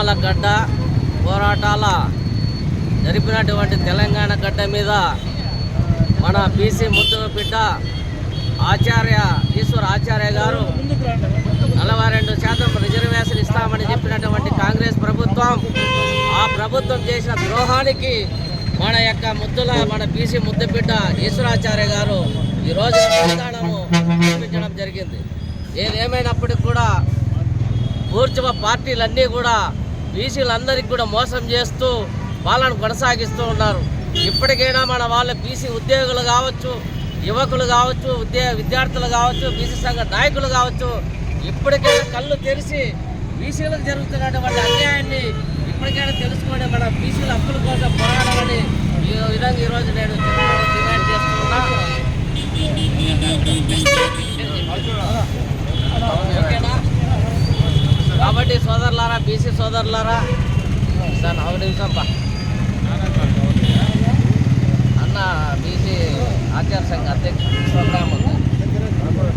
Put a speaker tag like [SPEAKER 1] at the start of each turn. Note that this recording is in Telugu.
[SPEAKER 1] ఉద్యమాల గడ్డ పోరాటాల జరిపినటువంటి తెలంగాణ గడ్డ మీద మన బీసీ ముద్దుల బిడ్డ ఆచార్య ఈశ్వర్ ఆచార్య గారు నలభై రెండు శాతం రిజర్వేషన్ ఇస్తామని చెప్పినటువంటి కాంగ్రెస్ ప్రభుత్వం ఆ ప్రభుత్వం చేసిన ద్రోహానికి మన యొక్క ముద్దుల మన బీసీ ముద్దు బిడ్డ ఈశ్వరాచార్య గారు ఈరోజు రోజు చూపించడం జరిగింది. ఏదేమైనప్పటికీ కూడా పూర్తిమ పార్టీలన్నీ కూడా బీసీలందరికీ కూడా మోసం చేస్తూ వాళ్ళను కొనసాగిస్తూ ఉన్నారు. ఇప్పటికైనా మన వాళ్ళ బీసీ ఉద్యోగులు కావచ్చు యువకులు కావచ్చు ఉద్యోగ విద్యార్థులు కావచ్చు బీసీ సంఘ నాయకులు కావచ్చు ఇప్పటికైనా కళ్ళు తెరిచి బీసీలకు జరుగుతున్నటువంటి అన్యాయాన్ని ఇప్పటికైనా తెలుసుకొని మన బీసీల హక్కుల కోసం పోరాడమని ఈ విధంగా ఈరోజు నేను డిమాండ్ చేస్తున్నాను సోదరులారా బీసీ సోదరులారా? సార్ ఒక నిమిషం పా. అన్న బీసీ ఆచార సంఘ అధ్యక్ష ప్రోగ్రామ్ ఉంది.